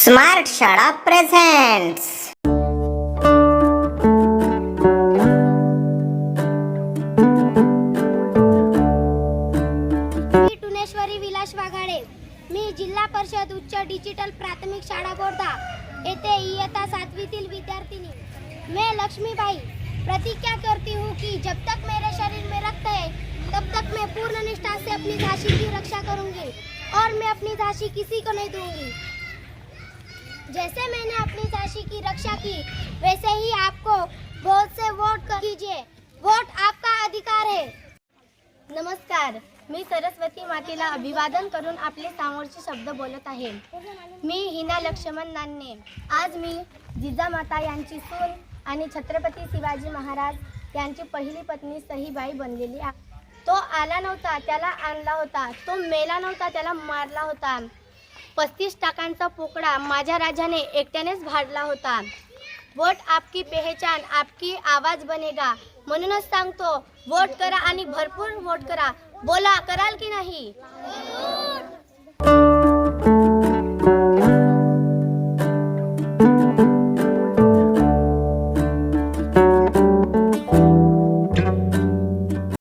Smart शाला presents मी टुनेश्वरी विलास वाघाडे. मी जिल्हा परिषद उच्च डिजिटल प्राथमिक शाळा बोर्धा येथे इयत्ता सातवीतील विद्यार्थिनी. मैं लक्ष्मीबाई. प्रतिज्ञा करती हूँ कि जब तक मेरे शरीर में रक्त है, तब तक मैं पूर्ण निष्ठा से अपनी झांसी की रक्षा करूँगी और मैं अपनी झांसी किसी को नहीं दूँगी। जैसे मैंने अपनी झांसी की रक्षा की वैसे ही आपको बहुत से वोट कर- कीजिए वोट आपका अधिकार है। नमस्कार मी सरस्वती मातेला अभिवादन करून आपले समोरचे शब्द बोलत आहे. मी हिना लक्ष्मण नान्ने आज मी जिजामाता यांची सून आणि छत्रपती शिवाजी महाराज यांची पहिली पत्नी सहीबाई बनलेली आहे तो आला नव्हता त्याला आणला होता. तो मेला नव्हता त्याला मारला होता. पस्तीस टाकांचा पोकळा माझ्या राजाने एकट्यानेच भाडला होता. वोट आपकी पहचान आपकी आवाज बनेगा. म्हणूनच सांगतो वोट करा आणि भरपूर वोट करा. बोला कराल की नाही?